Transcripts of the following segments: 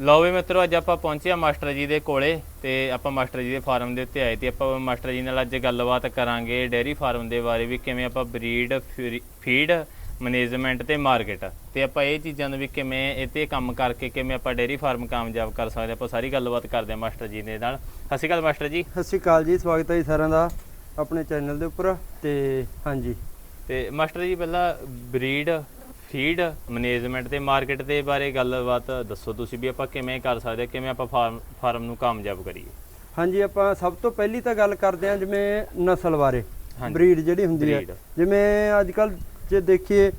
ਲਓ ਵੀ ਮਿੱਤਰੋ ਅੱਜ ਆਪਾਂ ਪਹੁੰਚੇ ਆ ਮਾਸਟਰ ਜੀ ਦੇ ਕੋਲੇ ਤੇ ਆਪਾਂ ਮਾਸਟਰ ਜੀ ਦੇ ਫਾਰਮ ਦੇ ਉੱਤੇ ਆਏ ਤੇ ਆਪਾਂ ਮਾਸਟਰ ਜੀ ਨਾਲ ਅੱਜ ਗੱਲਬਾਤ ਕਰਾਂਗੇ ਡੇਅਰੀ ਫਾਰਮ ਦੇ ਬਾਰੇ ਵੀ ਕਿਵੇਂ ਆਪਾਂ ਬਰੀਡ ਫੀਡ ਮੈਨੇਜਮੈਂਟ ਤੇ ਮਾਰਕੀਟ ਤੇ ਆਪਾਂ ਇਹ ਚੀਜ਼ਾਂ ਨੂੰ ਵੀ ਕਿਵੇਂ ਇਹ ਤੇ ਕੰਮ ਕਰਕੇ ਕਿਵੇਂ ਆਪਾਂ ਡੇਅਰੀ ਫਾਰਮ ਕਾਮਯਾਬ ਕਰ ਸਕਦੇ ਆਪਾਂ ਸਾਰੀ ਗੱਲਬਾਤ ਕਰਦੇ ਆ ਮਾਸਟਰ ਜੀ ਦੇ ਨਾਲ। ਸਤਿ ਸ਼੍ਰੀ ਅਕਾਲ ਮਾਸਟਰ ਜੀ। ਸਤਿ ਸ਼੍ਰੀ ਅਕਾਲ ਜੀ ਸਵਾਗਤ ਹੈ ਜੀ ਸਾਰਿਆਂ ਦਾ ਆਪਣੇ ਚੈਨਲ ਦੇ ਉੱਪਰ ਤੇ ਹਾਂਜੀ। ਤੇ ਮਾਸਟਰ ਜੀ ਪਹਿਲਾਂ ਬਰੀਡ ਫੀਡ ਮੈਨੇਜਮੈਂਟ ਤੇ ਮਾਰਕੀਟ ਦੇ ਬਾਰੇ ਗੱਲਬਾਤ ਦੱਸੋ ਤੁਸੀਂ ਵੀ ਆਪਾਂ ਕਿਵੇਂ ਕਰ ਸਕਦੇ ਕਿਵੇਂ ਆਪਾਂ ਫਾਰਮ ਫਾਰਮ ਨੂੰ ਕਾਮਯਾਬ ਕਰੀਏ? ਹਾਂਜੀ ਆਪਾਂ ਸਭ ਤੋਂ ਪਹਿਲੀ ਤਾਂ ਗੱਲ ਕਰਦੇ ਹਾਂ ਜਿਵੇਂ ਨਸਲ ਬਾਰੇ। ਬਰੀਡ ਜਿਹੜੀ ਹੁੰਦੀ ਹੈ। ਜਿਵੇਂ ਅੱਜ ਕੱਲ ਜੇ ਦੇਖੀਏ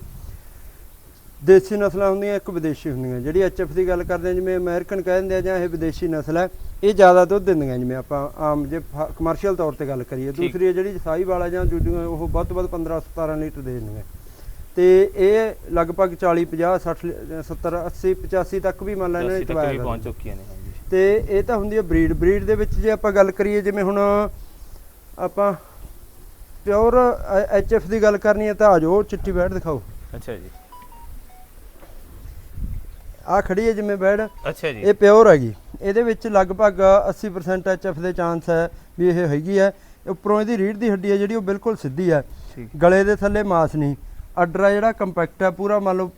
ਦੇਸੀ ਨਸਲਾਂ ਹੁੰਦੀਆਂ ਇੱਕ ਵਿਦੇਸ਼ੀ ਹੁੰਦੀਆਂ। ਜਿਹੜੀ ਐਚਐਫ ਦੀ ਗੱਲ ਕਰਦੇ ਹਾਂ ਜਿਵੇਂ ਅਮਰੀਕਨ ਕਹਿ ਦਿੰਦੇ ਆ ਜਾਂ ਇਹ ਵਿਦੇਸ਼ੀ ਨਸਲ ਹੈ ਇਹ ਜ਼ਿਆਦਾ ਦੁੱਧ ਦਿੰਦੀਆਂ ਜਿਵੇਂ ਆਪਾਂ ਆਮ ਜੇ ਕਮਰਸ਼ੀਅਲ ਤੌਰ ਤੇ ਗੱਲ ਕਰੀਏ। ਦੂਸਰੀ ਹੈ ਜਿਹੜੀ ਸਾਈ ਵਾਲਾ ਜਾਂ ਦੂਜੀਆਂ ਉਹ ਵੱਧ ਤੋਂ ਵੱਧ 15 17 ਲੀਟਰ ਦੇ ਦਿੰਦੀਆਂ। ਤੇ ਇਹ ਲਗਭਗ 40 50 60 70 80 85 ਤੱਕ ਵੀ ਮੰਨ ਲੈਣਾ ਤੱਕ ਵੀ ਪਹੁੰਚ ਚੁੱਕੀਆਂ ਨੇ ਹਾਂਜੀ। ਤੇ ਇਹ ਤਾਂ ਹੁੰਦੀ ਹੈ ਬਰੀਡ। ਬਰੀਡ ਦੇ ਵਿੱਚ ਜੇ ਆਪਾਂ ਗੱਲ ਕਰੀਏ ਜਿਵੇਂ ਹੁਣ ਆਪਾਂ ਪਿਓਰ ਐਚਐਫ ਦੀ ਗੱਲ ਕਰਨੀ ਹੈ ਤਾਂ ਆ ਜਾਓ ਚਿੱਟੀ ਬੈੜ ਦਿਖਾਓ। ਅੱਛਾ ਜੀ। ਆ ਖੜੀ ਹੈ ਜਿਵੇਂ ਬੈੜ ਅੱਛਾ ਜੀ। ਇਹ ਪਿਓਰ ਹੈਗੀ। ਇਹਦੇ ਵਿੱਚ ਲਗਭਗ 80% ਐਚਐਫ ਦੇ ਚਾਂਸ ਹੈ ਵੀ ਇਹ ਹੈਗੀ ਹੈ। ਉੱਪਰੋਂ ਇਹਦੀ ਰੀੜ ਦੀ ਹੱਡੀ ਹੈ ਜਿਹੜੀ ਉਹ ਬਿਲਕੁਲ ਸਿੱਧੀ ਹੈ। ਗਲੇ ਦੇ ਥੱਲੇ ਮਾਸ ਨਹੀਂ। ਅੱਡਰ ਜਿਹੜਾ ਕੰਪੈਕਟ ਹੈ ਪੂਰਾ ਮੰਨ ਲਓ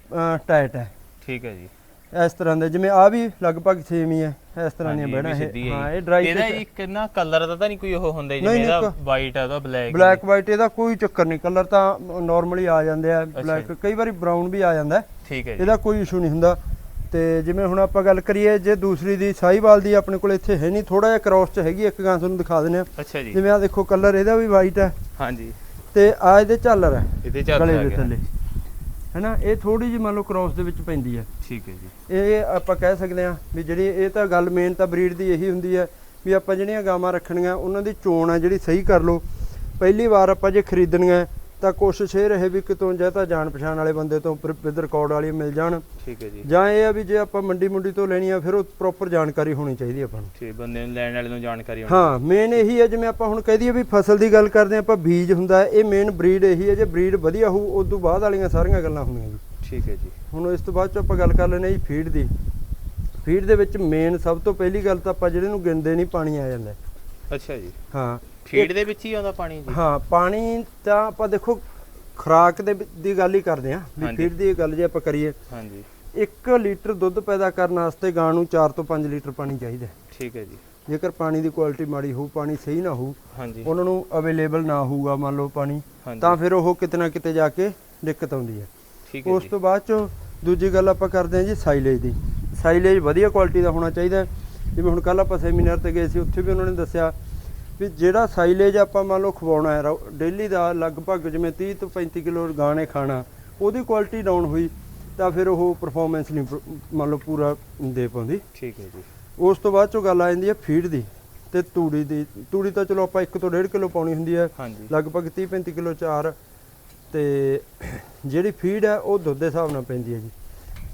ਟਾਈਟ ਹੈ। ਠੀਕ ਹੈ ਜੀ। ਇਸ ਤਰ੍ਹਾਂ ਦੇ ਜਿਵੇਂ ਆ ਵੀ ਲਗਭਗ ਸੇਮ ਹੀ ਹੈ ਇਸ ਤਰ੍ਹਾਂ ਦੀਆਂ ਹਾਂਜੀ, ਇਹ ਹਾਂ ਹੈ ਇਹ ਡਰਾਈ ਇਹਦਾ ਇੱਕ ਨਾ ਕਲਰ ਦਾ ਤਾਂ ਨਹੀਂ ਕੋਈ ਉਹ ਹੁੰਦਾ ਜੀ, ਜਿਵੇਂ ਇਹਦਾ ਵਾਈਟ ਹੈ ਬਲੈਕ ਬਲੈਕ ਵਾਈਟ ਇਹਦਾ ਕੋਈ ਚੱਕਰ ਨਹੀਂ। ਕਲਰ ਤਾਂ ਨਾਰਮਲੀ ਆ ਜਾਂਦੇ ਆ ਬਲੈਕ ਕਈ ਵਾਰੀ ਬਰਾਊਨ ਵੀ ਆ ਜਾਂਦਾ। ਠੀਕ ਹੈ ਜੀ। ਇਹਦਾ ਕੋਈ ਇਸ਼ੂ ਨਹੀਂ ਹੁੰਦਾ। ਤੇ ਜਿਵੇਂ ਹੁਣ ਆਪਾਂ ਗੱਲ ਕਰੀਏ ਜੇ ਦੂਸਰੀ ਦੀ ਸਾਈਵਾਲ ਦੀ ਆਪਣੇ ਕੋਲ ਇੱਥੇ ਹੈ ਨਹੀਂ ਥੋੜਾ ਜਿਹਾ ਕ੍ਰਾਸ ਚ ਹੈਗੀ ਇੱਕ ਗਾਂ ਤੁਹਾਨੂੰ ਦਿਖਾ ਦਿੰਦੇ ਆ ਅੱਛਾ ਜੀ। ਜਿਵੇਂ ਆ ਦੇਖੋ ਕਲਰ ਇਹਦਾ ਵੀ ਵਾਈਟ ਹੈ। ਹਾਂਜੀ। ਤੇ ਆ ਇਹਦੇ ਝਾਲਰ ਹੈ ਇਹਦੇ ਚੱਲ ਗਲੇ ਦੇ ਥੱਲੇ। ਹੈਨਾ? ਇਹ ਥੋੜੀ ਜਿਹੀ ਮੰਨ ਲਓ ਕ੍ਰਾਸ ਦੇ ਵਿੱਚ ਪੈਂਦੀ ਹੈ ਠੀਕ ਹੈ ਜੀ। ਇਹ ਆਪਾਂ ਕਹਿ ਸਕਦੇ ਆ ਵੀ ਜਿਹੜੀ ਇਹ ਤਾਂ ਗੱਲ ਮੇਨ ਤਾਂ ਬਰੀਡ ਦੀ ਇਹੀ ਹੁੰਦੀ ਹੈ ਵੀ ਆਪਾਂ ਜਿਹੜੀਆਂ ਗਾਵਾਂ ਰੱਖਣੀਆਂ ਉਹਨਾਂ ਦੀ ਚੋਣ ਆ ਜਿਹੜੀ ਸਹੀ ਕਰ ਲਓ। ਪਹਿਲੀ ਵਾਰ ਆਪਾਂ ਜੇ ਖਰੀਦਣੀਆਂ ਤਾਂ ਕੋਸ਼ਿਸ਼ ਇਹ ਰਹੇ ਵੀ ਕਿਤੋਂ ਜਾਂ ਤਾਂ ਜਾਣ ਪਛਾਣ ਵਾਲੇ ਬੰਦੇ ਤੋਂ ਵਿਦ ਰਿਕਾਰਡ ਵਾਲੀ ਮਿਲ ਜਾਣ। ਠੀਕ ਹੈ ਜੀ। ਜਾਂ ਇਹ ਆ ਵੀ ਜੇ ਆਪਾਂ ਮੰਡੀ ਮੁੰਡੀ ਤੋਂ ਲੈਣੀ ਆ ਫਿਰ ਉਹ ਪ੍ਰੋਪਰ ਜਾਣਕਾਰੀ ਹੋਣੀ ਚਾਹੀਦੀ ਆਪਾਂ ਨੂੰ। ਠੀਕ ਬੰਦੇ ਨੂੰ ਲੈਣ ਵਾਲੇ ਨੂੰ ਜਾਣਕਾਰੀ ਹੋਣੀ ਹਾਂ ਮੇਨ ਇਹੀ ਹੈ ਜਿਵੇਂ ਆਪਾਂ ਹੁਣ ਕਹਿ ਦਈਏ ਵੀ ਫਸਲ ਦੀ ਗੱਲ ਕਰਦੇ ਆਪਾਂ ਬੀਜ ਹੁੰਦਾ ਇਹ ਮੇਨ ਬਰੀਡ ਇਹੀ ਹੈ ਜੇ ਬਰੀਡ ਵਧੀਆ ਹੋਊ ਉਸ ਤੋਂ ਬਾਅਦ ਵਾਲੀਆਂ ਸਾਰੀਆਂ ਗੱਲਾਂ ਹੁੰਦੀਆਂ ਜੀ। ਠੀਕ ਹੈ ਜੀ। ਹੁਣ ਇਸ ਤੋਂ ਬਾਅਦ ਚ ਆਪਾਂ ਗੱਲ ਕਰ ਹਾਂ ਜੀ ਫੀਡ ਦੀ। ਫੀਡ ਦੇ ਵਿੱਚ ਮੇਨ ਸਭ ਤੋਂ ਪਹਿਲੀ ਗੱਲ ਤਾਂ ਆਪਾਂ ਜਿਹੜੇ ਨੂੰ ਗਿਣਦੇ ਨਹੀਂ ਪਾਣੀ ਆ ਜਾਂਦਾ। ਅੱਛਾ ਜੀ। ਹਾਂ। ਫੀਡ ਦੇ ਵਿੱਚ ਹੀ ਆਉਂਦਾ ਪਾਣੀ ਜੀ? ਹਾਂ ਪਾਣੀ ਤਾਂ ਆਪਾਂ ਦੇਖੋ ਖੁਰਾਕ ਦੇ ਵਿੱਚ ਦੀ ਗੱਲ ਹੀ ਕਰਦੇ ਆ ਵੀ। ਫੀਡ ਦੀ ਗੱਲ ਜੇ ਆਪਾਂ ਕਰੀਏ ਹਾਂਜੀ। 1 ਲੀਟਰ ਦੁੱਧ ਪੈਦਾ ਕਰਨ ਵਾਸਤੇ ਗਾਂ ਨੂੰ 4 ਤੋਂ 5 ਲੀਟਰ ਪਾਣੀ ਚਾਹੀਦਾ ਹੈ। ਠੀਕ ਹੈ ਜੀ। ਜੇਕਰ ਪਾਣੀ ਦੀ ਕੁਆਲਿਟੀ ਮਾੜੀ ਹੋਊ ਪਾਣੀ ਸਹੀ ਨਾ ਹੋਊ ਉਹਨਾਂ ਨੂੰ ਅਵੇਲੇਬਲ ਨਾ ਹੋਊਗਾ ਮੰਨ ਲਓ ਪਾਣੀ ਤਾਂ ਫਿਰ ਉਹ ਕਿਤੇ ਨਾ ਕਿਤੇ ਜਾ ਕੇ ਦਿੱਕਤ ਆਉਂਦੀ ਹੈ। ਠੀਕ ਹੈ ਉਸ ਤੋਂ ਬਾਅਦ ਚ ਦੂਜੀ ਗੱਲ ਆਪਾਂ ਕਰਦੇ ਹਾਂ ਜੀ ਸਾਈਲੇਜ ਦੀ। ਸਾਈਲੇਜ ਵਧੀਆ ਕੁਆਲਿਟੀ ਦਾ ਹੋਣਾ ਚਾਹੀਦਾ ਹੈ। ਜਿਵੇਂ ਹੁਣ ਕੱਲ ਆਪਾਂ ਸੈਮੀਨਾਰ ਤੇ ਗਏ ਸੀ ਉੱਥੇ ਵੀ ਉਹਨਾਂ ਨੇ ਦੱਸਿਆ ਵੀ ਜਿਹੜਾ ਸਾਈਲੇਜ ਆਪਾਂ ਮੰਨ ਲਓ ਖਵਾਉਣਾ ਹੈ ਡੇਲੀ ਦਾ ਲਗਭਗ ਜਿਵੇਂ 30 ਤੋਂ 35 ਕਿਲੋ ਗਾਣੇ ਖਾਣਾ ਉਹਦੀ ਕੁਆਲਿਟੀ ਡਾਊਨ ਹੋਈ ਤਾਂ ਫਿਰ ਉਹ ਪਰਫਾਰਮੈਂਸ ਨਹੀਂ ਮੰਨ ਲਓ ਪੂਰਾ ਦੇ ਪਾਉਂਦੀ। ਠੀਕ ਹੈ ਜੀ। ਉਸ ਤੋਂ ਬਾਅਦ ਚੋਂ ਗੱਲ ਆ ਜਾਂਦੀ ਹੈ ਫੀਡ ਦੀ ਤੇ ਤੂੜੀ ਦੀ ਤੂੜੀ ਤਾਂ ਚਲੋ ਆਪਾਂ 1 ਤੋਂ 1.5 ਕਿਲੋ ਪਾਉਣੀ ਹੁੰਦੀ ਹੈ ਲਗਭਗ 30 35 ਕਿਲੋ ਚਾਰ ਤੇ ਜਿਹੜੀ ਫੀਡ ਹੈ ਉਹ ਦੁੱਧ ਦੇ ਹਿਸਾਬ ਨਾਲ ਪੈਂਦੀ ਹੈ ਜੀ।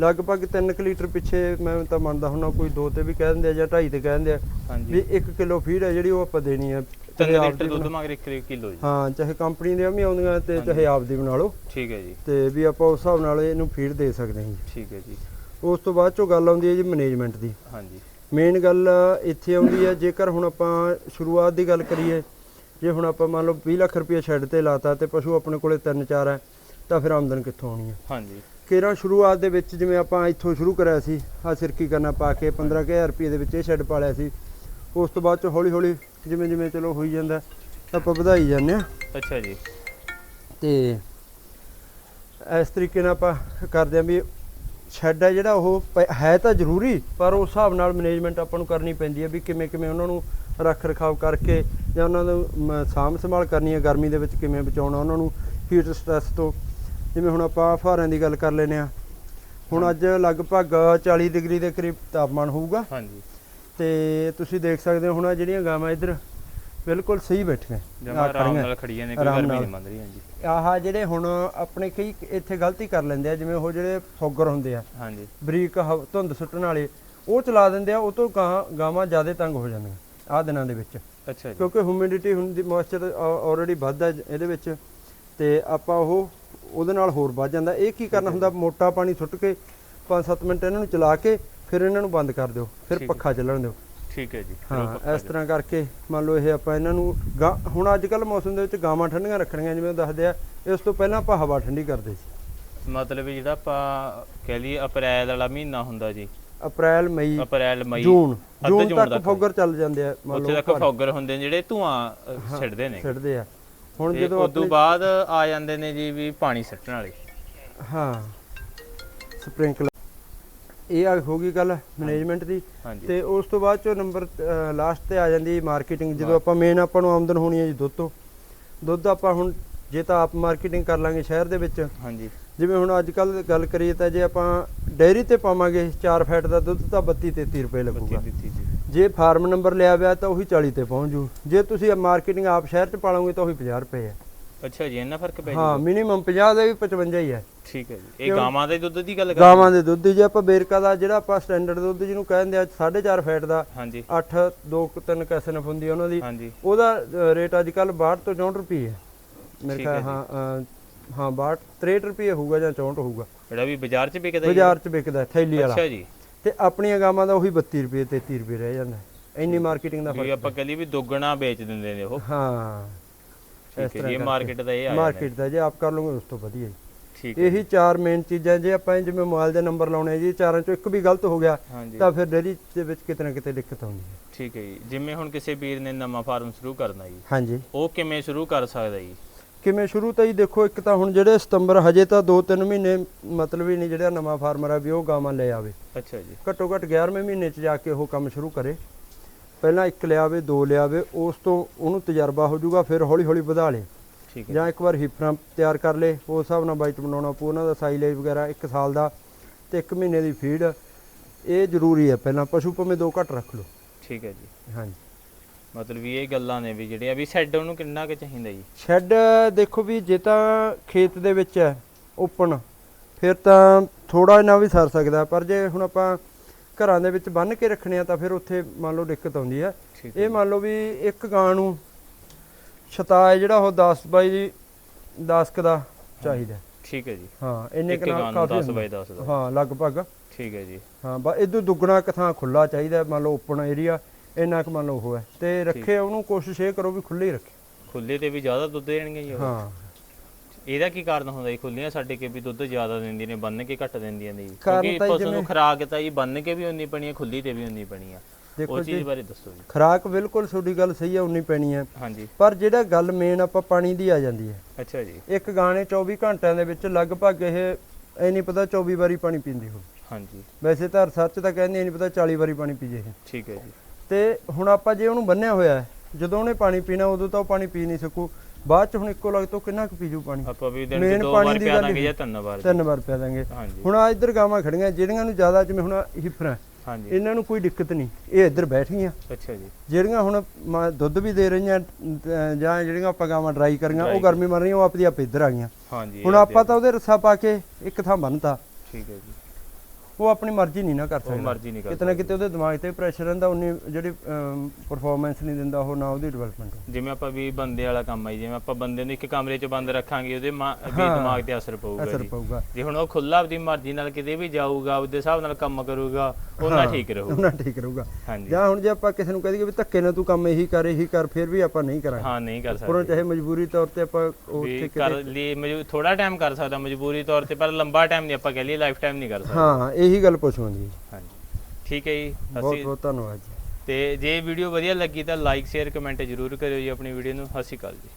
ਲਗਭਗ 3 ਲੀਟਰ ਪਿੱਛੇ ਮੈਂ ਤਾਂ ਮੰਨਦਾ ਹੁੰਦਾ ਕੋਈ ਦੋ ਤੇ ਵੀ ਕਹਿ ਦਿੰਦੇ ਆ ਜਾਂ ਢਾਈ ਤੇ ਕਹਿ ਦਿੰਦੇ ਆ ਵੀ 1 ਕਿਲੋ ਫੀਡ ਹੈ ਜਿਹੜੀ ਉਹ ਆਪਾਂ ਦੇਣੀ ਹੈ ਤਿੰਨ ਚਾਹੇ ਲੀਟਰ ਆਪਦੀ ਦੁੱਧ ਮੰਗ ਰਹੇ 1 ਕਿਲੋ ਜੀ। ਹਾਂ ਚਾਹੇ ਕੰਪਨੀ ਦੀਆਂ ਵੀ ਆਉਂਦੀਆਂ ਤੇ। ਚਾਹੇ ਆਪਦੀ ਬਣਾ ਲਓ। ਠੀਕ ਹੈ ਜੀ। ਤੇ ਵੀ ਆਪਾਂ ਉਸ ਹਿਸਾਬ ਨਾਲ ਇਹਨੂੰ ਫੀਡ ਦੇ ਸਕਦੇ ਹਾਂ। ਠੀਕ ਹੈ ਜੀ। ਉਸ ਤੋਂ ਬਾਅਦ ਚੋਂ ਗੱਲ ਆਉਂਦੀ ਹੈ ਜੀ ਮੈਨੇਜਮੈਂਟ ਦੀ। ਹਾਂਜੀ। ਮੇਨ ਗੱਲ ਇੱਥੇ ਆਉਂਦੀ ਹੈ ਜੇਕਰ ਹੁਣ ਆਪਾਂ ਸ਼ੁਰੂਆਤ ਦੀ ਗੱਲ ਕਰੀਏ ਜੇ ਹੁਣ ਆਪਾਂ ਮੰਨ ਲਓ 20 ਲੱਖ ਰੁਪਏ ਸ਼ੈੱਡ ਤੇ ਲਾਤਾ ਤੇ ਪਸ਼ੂ ਆਪਣੇ ਕੋਲੇ ਤਿੰਨ ਚਾਰ ਹੈ ਤਾਂ ਫਿਰ ਆਮਦਨ ਕਿੱਥੋਂ ਆਉਣੀ ਹੈ? ਹਾਂਜੀ। ਕੇਰਾਂ ਸ਼ੁਰੂਆਤ ਦੇ ਵਿੱਚ ਜਿਵੇਂ ਆਪਾਂ ਇੱਥੋਂ ਸ਼ੁਰੂ ਕਰਿਆ ਸੀ ਆ ਸਿਰਕੀ ਕਰਨਾ ਪਾ ਕੇ 15000 ਰੁਪਏ ਦੇ ਵਿੱਚ ਇਹ ਸ਼ੈੱਡ ਪਾਲਿਆ ਸੀ। ਉਸ ਤੋਂ ਬਾਅਦ ਚ ਹੌਲੀ ਹੌਲੀ ਜਿਵੇਂ ਜਿਵੇਂ ਚਲੋ ਹੋਈ ਜਾਂਦਾ ਆਪਾਂ ਵਧਾਈ ਜਾਂਦੇ ਆ ਅੱਛਾ ਜੀ। ਤੇ ਇਸ ਤਰੀਕੇ ਨਾਲ ਆਪਾਂ ਕਰਦੇ ਆ ਵੀ ਸ਼ੈੱਡ ਹੈ ਜਿਹੜਾ ਉਹ ਪ- ਹੈ ਤਾਂ ਜ਼ਰੂਰੀ ਪਰ ਉਸ ਹਿਸਾਬ ਨਾਲ ਮੈਨੇਜਮੈਂਟ ਆਪਾਂ ਨੂੰ ਕਰਨੀ ਪੈਂਦੀ ਹੈ ਵੀ ਕਿਵੇਂ ਕਿਵੇਂ ਉਹਨਾਂ ਨੂੰ ਰੱਖ ਰਖਾਵ ਕਰਕੇ ਜਾਂ ਉਹਨਾਂ ਨੂੰ ਸਾਂਭ ਸੰਭਾਲ ਕਰਨੀ ਹੈ ਗਰਮੀ ਦੇ ਵਿੱਚ ਕਿਵੇਂ ਬਚਾਉਣਾ ਉਹਨਾਂ ਨੂੰ ਹੀਟ ਸਟ੍ਰੈਸ ਤੋਂ ਜਿਵੇਂ ਹੁਣ ਆਪਾਂ ਫੁਹਾਰਿਆਂ ਦੀ ਗੱਲ ਕਰ ਲੈਨੇ ਆ ਹੁਣ ਅੱਜ ਲਗਭਗ 40 ਡਿਗਰੀ ਦੇ ਕਰੀਬ ਤਾਪਮਾਨ ਹੋਊਗਾ। ਹਾਂਜੀ। ਤੇ ਤੁਸੀਂ ਦੇਖ ਸਕਦੇ ਹੋ ਹੁਣ ਜਿਹੜੀਆਂ ਗਾਵਾਂ ਇੱਧਰ ਬਿਲਕੁਲ ਸਹੀ ਬੈਠੀਆਂ ਜਮਾ ਆਰਾਮ। ਨਾਲ ਖੜੀਆਂ ਨੇ ਕੋਈ ਗਰਮੀ। ਨਹੀਂ ਮੰਨ ਰਹੀ ਹਾਂਜੀ। ਆਹ ਜਿਹੜੇ ਹੁਣ ਆਪਣੇ ਕਈ ਇੱਥੇ ਗਲਤੀ ਕਰ ਲੈਂਦੇ ਆ ਜਿਵੇਂ ਉਹ ਜਿਹੜੇ ਫੋਗਰ ਹੁੰਦੇ ਆ ਹਾਂਜੀ। ਬਰੀਕ ਧੁੰਦ ਸੁੱਟਣ ਵਾਲੇ ਉਹ ਚਲਾ ਦਿੰਦੇ ਆ ਉਹ ਤੋਂ ਗਾਂ ਗਾਵਾਂ ਜ਼ਿਆਦਾ ਤੰਗ ਹੋ ਜਾਂਦੀਆਂ ਆਹ ਦਿਨਾਂ ਦੇ ਵਿੱਚ। ਅੱਛਾ ਜੀ। ਕਿਉਂਕਿ ਹਿਊਮਿਡਿਟੀ ਹੁੰਦੀ ਮੋਇਸਚਰ ਆਲਰੇਡੀ ਵੱਧਦਾ ਇਹਦੇ ਵਿੱਚ। ਤੇ ਆਪਾਂ ਉਹ ਉਹਦੇ ਨਾਲ ਹੋਰ ਵੱਧ ਜਾਂਦਾ। ਇਹ ਕੀ ਕਰਨਾ ਹੁੰਦਾ? ਮੋਟਾ ਪਾਣੀ ਸੁੱਟ ਕੇ 5-7 ਮਿੰਟ ਇਹਨਾਂ ਨੂੰ ਚਲਾ ਕੇ ਫਿਰ ਇਹਨਾਂ ਨੂੰ ਬੰਦ ਕਰ ਦਿਓ। ਫਿਰ। ਪੱਖਾ ਚੱਲਣ ਦਿਓ। ਠੀਕ ਹੈ ਜੀ। ਹਾਂ ਇਸ ਤਰ੍ਹਾਂ ਕਰਕੇ ਮੰਨ ਲਓ ਇਹ ਆਪਾਂ ਇਹਨਾਂ ਨੂੰ ਹੁਣ ਅੱਜ ਕੱਲ ਮੌਸਮ ਦੇ ਵਿੱਚ ਗਾਵਾਂ ਠੰਡੀਆਂ ਰੱਖਣੀਆਂ ਜਿਵੇਂ ਦੱਸਦੇ ਆ ਇਸ ਤੋਂ ਪਹਿਲਾਂ ਆਪਾਂ ਹਵਾ ਠੰਡੀ ਕਰਦੇ ਸੀ। ਮਤਲਬ ਜਿਹੜਾ ਆਪਾਂ ਕਹਿ ਲਈਏ ਅਪ੍ਰੈਲ ਵਾਲਾ ਮਹੀਨਾ ਹੁੰਦਾ ਜੀ। ਅਪ੍ਰੈਲ ਮਈ ਅਪ੍ਰੈਲ ਮਈ ਜੂਨ। ਜੂਨ ਤੱਕ। ਫੋਗਰ ਚੱਲ ਜਾਂਦੇ ਆ ਮੰਨ ਉੱਥੇ ਤੱਕ ਫੌਗਰ ਹੁੰਦੇ ਜਿਹੜੇ ਧੂਆਂ ਛੱਡਦੇ ਨੇ। ਛੱਡਦੇ ਆ। ਹੁਣ ਜਦੋਂ ਉਸ ਤੋਂ ਬਾਅਦ ਆ ਜਾਂਦੇ ਨੇ ਜੀ ਵੀ ਪਾਣੀ ਸੱਟਣ ਵਾਲੇ। ਹਾਂ। ਸਪ੍ਰਿੰਕਲਰ ਇਹ ਆ ਹੋ ਗਈ ਗੱਲ ਮੈਨੇਜਮੈਂਟ ਦੀ। ਤੇ ਉਸ ਤੋਂ ਬਾਅਦ ਚੋਂ ਨੰਬਰ ਲਾਸਟ ਤੇ ਆ ਜਾਂਦੀ ਮਾਰਕੀਟਿੰਗ। ਜਦੋਂ ਆਪਾਂ ਮੇਨ ਆਪਾਂ ਨੂੰ ਆਮਦਨ ਹੋਣੀ ਹੈ ਜੀ ਦੁੱਧ ਤੋਂ। ਦੁੱਧ ਆਪਾਂ ਹੁਣ ਜੇ ਤਾਂ ਆਪ ਮਾਰਕੀਟਿੰਗ ਕਰ ਲਾਂਗੇ ਸ਼ਹਿਰ ਦੇ ਵਿੱਚ। ਹਾਂਜੀ। ਜਿਵੇਂ ਹੁਣ ਅੱਜ ਕੱਲ ਗੱਲ ਕਰੀਏ ਤਾਂ ਜੇ ਆਪਾਂ ਡੇਅਰੀ ਤੇ ਪਾਵਾਂਗੇ 4 ਫੈਟ ਦਾ ਦੁੱਧ ਤਾਂ 32 33 ਰੁਪਏ ਲੱਗੂਗਾ। ਜੀ ਜੇ ਫਾਰਮ ਨੰਬਰ ਲਿਆ ਹੋਇਆ ਤਾਂ ਉਹੀ 40 ਤੇ ਪਹੁੰਚ ਜੂ। ਜੇ ਤੁਸੀਂ ਮਾਰਕੀਟਿੰਗ ਆਪ ਸ਼ਹਿਰ ਚ ਪਾਲੋਗੇ ਤਾਂ ਉਹੀ 50 ਰੁਪਏ ਹੈ ਅੱਛਾ ਜੀ ਇੰਨਾ ਫ਼ਰਕ ਪੈ ਹਾਂ ਜਾਂਦਾ ਮਿਨੀਮਮ 50 ਦਾ ਵੀ 55 ਹੀ ਹੈ ਠੀਕ ਹੈ ਜੀ। ਇਹ? ਗਾਵਾਂ ਦੇ ਦੁੱਧ ਦੀ ਗੱਲ ਕਰ ਗਾਵਾਂ ਦੇ ਦੁੱਧ ਦੀ ਜੇ ਆਪਾਂ ਬੇਰਕਾ ਦਾ ਜਿਹੜਾ ਆਪਾਂ ਸਟੈਂਡਰਡ ਦੁੱਧ ਜਿਹਨੂੰ ਕਹਿੰਦੇ ਆ 4.5 ਫੈਟ ਦਾ ਹਾਂਜੀ। 8 2 3 ਕੈਸਨਫ ਹੁੰਦੀ ਉਹਨਾਂ ਦੀ ਉਹਦਾ ਰੇਟ ਅੱਜ ਕੱਲ 62 ਤੋਂ 64 ਰੁਪਏ ਹੈ ਮੇਰੇ ਖਿਆਲ ਹੈ ਹਾਂ ਅ, ਹਾਂ 62 63 ਰੁਪਏ ਹੋਊਗਾ ਜਾਂ 64 ਹੋਊਗਾ। ਜਿਹੜਾ ਵੀ ਬਾਜ਼ਾਰ 'ਚ ਵਿਕਦਾ ਜੀ? ਬਾਜ਼ਾਰ 'ਚ ਵਿਕਦਾ ਥੈਲੀ ਵਾਲਾ। ਅੱਛਾ ਜੀ। ਤੇ ਆਪਣੀਆਂ ਗਾਵਾਂ ਦਾ ਉਹੀ 32 ਰੁਪਏ 33 ਰੁਪਏ ਰਹਿ ਜਾਂਦਾ। ਇੰਨੀ ਮਾਰਕੀਟਿੰਗ ਦਾ ਵੀ ਫ਼ਰਕ ਆਪਾਂ ਕਹਿੰਦੇ ਵੀ ਦੁੱਗਣਾ ਵੇਚ ਦਿੰਦੇ ਨੇ ਉਹ। ਹਾਂ। ਠੀਕ ਹੈ ਇਹ ਮਾਰਕੀਟ ਦਾ ਇਹ ਆ ਮਾਰਕੀਟ ਦਾ ਜੇ ਆਪ ਕਰ ਲਓਗੇ ਉਸ ਤੋਂ ਵਧੀਆ ਜੀ। ਠੀਕ ਹੈ ਇਹੀ ਚਾਰ ਮੇਨ ਚੀਜ਼ਾਂ ਜੇ ਆਪਾਂ ਜਿਵੇਂ ਮੋਬਾਈਲ ਦੇ ਨੰਬਰ ਲਾਉਣੇ ਜੀ ਚਾਰਾਂ ਚੋਂ ਇੱਕ ਵੀ ਗਲਤ ਹੋ ਗਿਆ ਤਾਂ ਫਿਰ ਡੇਰੀ ਦੇ ਵਿੱਚ ਕਿਤੇ ਨਾ ਕਿਤੇ ਦਿੱਕਤ ਆਉਂਦੀ ਹੈ। ਠੀਕ ਹੈ ਜੀ। ਜਿਵੇਂ ਹੁਣ ਕਿਸੇ ਵੀਰ ਨੇ ਨਵਾਂ ਫਾਰਮ ਸ਼ੁਰੂ ਕਰਨਾ ਜੀ ਹਾਂਜੀ। ਉਹ ਕਿਵੇਂ ਸ਼ੁਰੂ ਕਰ ਸਕਦਾ ਜੀ? ਕਿਵੇਂ ਸ਼ੁਰੂ ਤੋਂ ਹੀ ਦੇਖੋ ਇੱਕ ਤਾਂ ਹੁਣ ਜਿਹੜੇ ਸਤੰਬਰ ਹਜੇ ਤਾਂ 2-3 ਮਹੀਨੇ ਮਤਲਬ ਹੀ ਨਹੀਂ ਜਿਹੜਾ ਨਵਾਂ ਫਾਰਮਰ ਆ ਵੀ ਉਹ ਗਾਵਾਂ ਲੈ ਆਵੇ। ਅੱਛਾ ਜੀ। ਘੱਟੋ ਘੱਟ 11ਵੇਂ ਮਹੀਨੇ 'ਚ ਜਾ ਕੇ ਉਹ ਕੰਮ ਸ਼ੁਰੂ ਕਰੇ। ਪਹਿਲਾਂ ਇੱਕ ਲਿਆਵੇ ਦੋ ਲਿਆਵੇ ਉਸ ਤੋਂ ਉਹਨੂੰ ਤਜਰਬਾ ਹੋ ਜਾਊਗਾ ਫਿਰ ਹੌਲੀ ਹੌਲੀ ਵਧਾ ਲੇ। ਠੀਕ ਹੈ। ਜਾਂ ਇੱਕ ਵਾਰ ਹਿਫਰਾਂ ਤਿਆਰ ਕਰ ਲੇ ਉਸ ਹਿਸਾਬ ਨਾਲ ਬਾਈਟ ਬਣਾਉਣਾ ਪਊ ਉਹਨਾਂ ਦਾ ਸਾਈਲੇਜ ਵਗੈਰਾ ਇੱਕ ਸਾਲ ਦਾ ਤੇ ਇੱਕ ਮਹੀਨੇ ਦੀ ਫੀਡ। ਇਹ ਜ਼ਰੂਰੀ ਹੈ ਪਹਿਲਾਂ ਪਸ਼ੂ ਭਾਵੇਂ ਦੋ ਘੱਟ ਰੱਖ ਲਓ। ਠੀਕ ਹੈ ਜੀ। ਹਾਂਜੀ। ਮਤਲਬ ਵੀ ਇਹ ਗੱਲਾਂ ਨੇ ਵੀ ਜਿਹੜੇ ਆ ਵੀ ਸੈੱਡ ਉਹਨੂੰ ਕਿੰਨਾ ਕੁ ਚਾਹੀਦਾ ਜੀ? ਸ਼ੈੱਡ ਦੇਖੋ ਵੀ ਜੇ ਤਾਂ ਖੇਤ ਦੇ ਵਿੱਚ ਹੈ ਓਪਨ ਫਿਰ ਤਾਂ ਥੋੜਾ ਇਹਨਾਂ ਵੀ ਸਰ ਸਕਦਾ ਪਰ ਜੇ ਹੁਣ ਆਪਾਂ ਘਰਾਂ ਦੇ ਵਿੱਚ ਬੰਨ ਕੇ ਰੱਖਣੇ ਆ ਤਾਂ ਫਿਰ ਉੱਥੇ ਮੰਨ ਲਓ ਦਿੱਕਤ ਆਉਂਦੀ ਹੈ। ਇਹ ਮੰਨ ਲਓ ਵੀ ਇੱਕ ਗਾਂ ਨੂੰ ਛਤਾ ਜਿਹੜਾ ਉਹ 10 ਬਾਈ ਦੀ 10 ਕ ਦਾ ਚਾਹੀਦਾ। ਠੀਕ ਹੈ ਜੀ। ਹਾਂ ਇੰਨੇ ਕੁ ਨਾਲ ਕਾਫੀ 10 ਹੁੰਦਾ। ਬਾਈ 10 ਦਾ। ਹਾਂ ਲਗਭਗ। ਠੀਕ ਹੈ ਜੀ। ਹਾਂ ਬਾ ਇਦੋਂ ਦੁੱਗਣਾ ਕੁ ਥਾਂ ਖੁੱਲਾ ਚਾਹੀਦਾ ਮੰਨ ਲਓ ਓਪਨ ਏਰੀਆ। ਇੰਨਾ ਕੁ ਮੰਨ ਲਓ ਉਹ ਹੈ। ਤੇ ਰੱਖੇ ਉਹਨੂੰ ਕੋਸ਼ਿਸ਼ ਇਹ ਕਰੋ ਵੀ ਖੁੱਲੇ ਹੀ ਰੱਖੇ। ਖੁੱਲੇ ਤੇ ਵੀ ਜ਼ਿਆਦਾ ਦੁੱਧ ਦੇਣਗੇ ਜੀ ਉਹ। ਹਾਂ। ਇਹਦਾ ਕੀ ਕਾਰਨ ਹੁੰਦਾ ਜੀ? ਖੁੱਲੀਆਂ ਸਾਡੇ ਕੇ ਵੀ ਦੁੱਧ ਜ਼ਿਆਦਾ ਦਿੰਦੀਆਂ ਨੇ ਬੰਨ ਕੇ ਘੱਟ ਦਿੰਦੀਆਂ ਨੇ ਜੀ। ਕਿਉਂਕਿ ਪਸ਼ੂ ਨੂੰ ਖਰਾਕ ਤਾਂ ਜੀ ਬੰਨ ਕੇ ਵੀ ਉਨੀ ਪੈਣੀ ਹੈ ਖੁੱਲੀ ਤੇ ਵੀ ਉਨੀ ਪੈਣੀ ਦੇਖੋ ਜੀ ਬਾਰੇ ਦੱਸੋ ਜੀ। ਖਰਾਕ ਬਿਲਕੁਲ ਤੁਹਾਡੀ ਗੱਲ ਸਹੀ ਹੈ ਉਨੀ ਪੈਣੀ ਹੈ। ਹਾਂਜੀ। ਪਰ ਜਿਹੜਾ ਗੱਲ ਮੇਨ ਆਪਾਂ ਪਾਣੀ ਦੀ ਆ ਜਾਂਦੀ ਹੈ। ਅੱਛਾ ਜੀ। ਇੱਕ ਗਾਣੇ 24 ਘੰਟਿਆਂ ਦੇ ਵਿੱਚ ਲਗਭਗ ਇਹ ਇਹ ਨਹੀਂ ਪਤਾ 24 ਵਾਰੀ ਪਾਣੀ ਪੀਂਦੀ ਹੋ। ਹਾਂਜੀ। ਵੈਸੇ ਤਾਂ ਰਿਸਰਚ ਤਾਂ ਕਹਿੰਦੀ ਨਹੀਂ ਪਤਾ 40 ਵਾਰੀ ਪਾਣੀ ਪੀ ਜੇ ਇਹ। ਠੀਕ ਹੈ ਜੀ। ਤੇ ਹੁਣ ਆਪਾਂ ਜੇ ਉਹਨੂੰ ਬੰਨਿਆ ਹੋਇਆ ਹੈ ਜਦੋਂ ਉਹਨੇ ਪਾਣੀ ਪੀਣਾ ਉਦੋਂ ਤਾਂ ਉਹ ਪਾਣੀ ਪੀ ਨਹੀਂ ਸਕੂ। ਬਾਅਦ ਚ ਹੁਣ ਇੱਕੋ ਲੱਗ ਤੋਂ ਕਿੰਨਾ ਕੁ ਪੀਜੂ ਪਾਣੀ? ਆਪਾਂ ਵੀ ਦਿਨ ਚ ਦੋ ਵਾਰ ਪਿਆ ਦਾਂਗੇ ਜਾਂ ਤਿੰਨ ਵਾਰ। ਤਿੰਨ ਵਾਰ ਪਿਆ ਦਾਂਗੇ। ਹੁਣ ਆ ਇੱਧਰ ਗਾਵਾਂ ਖੜੀਆਂ ਜਿਹੜੀਆਂ ਨੂੰ ਜ਼ਿਆਦਾ ਜਿਵੇਂ ਹੁਣ ਹਿਫਰਾਂ ਹਾਂਜੀ। ਇਹਨਾਂ ਨੂੰ ਕੋਈ ਦਿੱਕਤ ਨਹੀਂ। ਇਹ ਇੱਧਰ ਬੈਠ ਗਈਆਂ ਅੱਛਾ ਜੀ। ਜਿਹੜੀਆਂ ਹੁਣ ਦੁੱਧ ਵੀ ਦੇ ਰਹੀਆਂ ਜਾਂ ਜਿਹੜੀਆਂ ਆਪਾਂ ਗਾਵਾਂ ਡਰਾਈ ਕਰੀਆਂ ਉਹ ਗਰਮੀ ਮਰ ਰਹੀਆਂ ਉਹ ਆਪਦੀ ਆਪ ਇੱਧਰ ਆ ਗਈਆਂ। ਹਾਂਜੀ ਹੁਣ ਆਪਾਂ ਤਾਂ ਉਹਦੇ ਰੱਸਾ ਪਾ ਕੇ ਇੱਕ ਥਾਂ ਬੰਨਤਾ। ਠੀਕ ਹੈ ਜੀ। ਉਹ ਆਪਣੀ ਮਰਜ਼ੀ ਨਹੀਂ ਨਾ ਕਰ ਸਕਦਾ। ਮਰਜ਼ੀ ਨਹੀਂ ਕਿਤੇ ਨਾ ਕਰਦਾ ਕਿਤੇ ਉਹਦੇ ਦਿਮਾਗ ਤੇ ਪ੍ਰੈਸ਼ਰ ਰਹਿੰਦਾ ਉਨੀ ਜਿਹੜੀ ਪਰਫਾਰਮੈਂਸ ਨਹੀਂ ਦਿੰਦਾ ਉਹ ਨਾ ਉਹਦੀ ਡਿਵੈਲਪਮੈਂਟ ਜਿਵੇਂ ਆਪਾਂ ਵੀ ਬੰਦੇ ਵਾਲਾ ਕੰਮ ਆ ਜੀ, ਜਿਵੇਂ ਆਪਾਂ ਬੰਦੇ ਨੂੰ ਇੱਕ ਕਮਰੇ 'ਚ ਬੰਦ ਰੱਖਾਂਗੇ ਉਹਦੇ। ਦਿਮਾਗ ਤੇ ਅਸਰ ਪਊਗਾ ਅਸਰ ਪਊਗਾ। ਜੇ ਹੁਣ ਉਹ ਖੁੱਲਾ ਆਪਦੀ ਮਰਜ਼ੀ ਨਾਲ ਕਿਤੇ ਵੀ ਜਾਊਗਾ ਉਹਦੇ ਹਿਸਾਬ ਨਾਲ ਕੰਮ ਕਰੂਗਾ ਉਹਨਾਂ ਠੀਕ ਰਹੂ। ਉਹਨਾਂ ਠੀਕ ਰਹੂਗਾ। ਜਾਂ ਹੁਣ ਜੇ ਆਪਾਂ ਕਿਸੇ ਨੂੰ ਕਹਦੇ ਵੀ ਧੱਕੇ ਨਾਲ ਤੂੰ ਕੰਮ ਇਹੀ ਕਰ ਇਹੀ ਕਰ ਫਿਰ ਵੀ ਆਪਾਂ ਨਹੀਂ ਕਰਾਂਗੇ। ਹਾਂ ਨਹੀਂ ਕਰ ਸਕਦੇ। ਚਾਹੇ ਮਜਬੂਰੀ ਤੌਰ ਤੇ ਆਪਾਂ ਉੱਥੇ ਕਰ ਲਈ ਥੋੜਾ ਟਾਈਮ ਕਰ ਸਕਦਾ ਮਜਬੂਰੀ ਤੌਰ ਤੇ ਪਰ ਲੰਬਾ ਟਾਈਮ ਨਹੀਂ ਆਪਾਂ ਕਹਿ ਲਈਏ ਲਾਈਫ ਟਾਈਮ ਨਹੀਂ ਕਰ ਸਕਦੇ। ਹਾਂ ਇਹੀ ਗੱਲ ਪੁੱਛਵਾਂਗੀ ਜੀ। ਹਾਂਜੀ। ਠੀਕ ਹੈ ਜੀ ਬਹੁਤ ਅਸੀਂ ਬਹੁਤ ਧੰਨਵਾਦ ਜੀ। ਤੇ ਜੇ ਵੀਡੀਓ ਵਧੀਆ ਲੱਗੀ ਤਾਂ ਲਾਈਕ ਸ਼ੇਅਰ ਕਮੈਂਟ ਜ਼ਰੂਰ ਕਰਿਓ ਜੀ ਆਪਣੀ ਵੀਡੀਓ ਨੂੰ। ਸਤਿ ਸ਼੍ਰੀ ਅਕਾਲ ਜੀ।